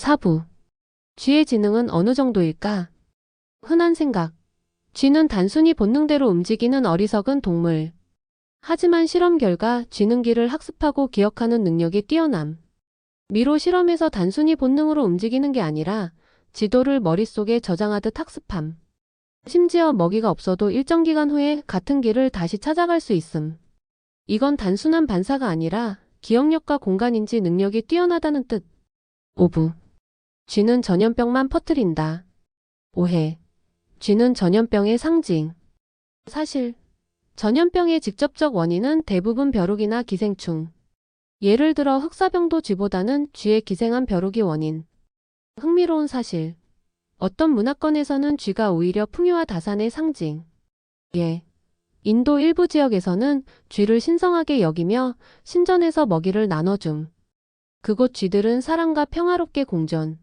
사부. 쥐의 지능은 어느 정도일까? 흔한 생각. 쥐는 단순히 본능대로 움직이는 어리석은 동물. 하지만 실험 결과 쥐는 길을 학습하고 기억하는 능력이 뛰어남. 미로 실험에서 단순히 본능으로 움직이는 게 아니라 지도를 머릿속에 저장하듯 학습함. 심지어 먹이가 없어도 일정 기간 후에 같은 길을 다시 찾아갈 수 있음. 이건 단순한 반사가 아니라 기억력과 공간인지 능력이 뛰어나다는 뜻. 오부. 쥐는 전염병만 퍼뜨린다. 오해. 쥐는 전염병의 상징. 사실, 전염병의 직접적 원인은 대부분 벼룩이나 기생충. 예를 들어 흑사병도 쥐보다는 쥐에 기생한 벼룩이 원인. 흥미로운 사실. 어떤 문화권에서는 쥐가 오히려 풍요와 다산의 상징. 예. 인도 일부 지역에서는 쥐를 신성하게 여기며 신전에서 먹이를 나눠줌. 그곳 쥐들은 사람과 평화롭게 공존.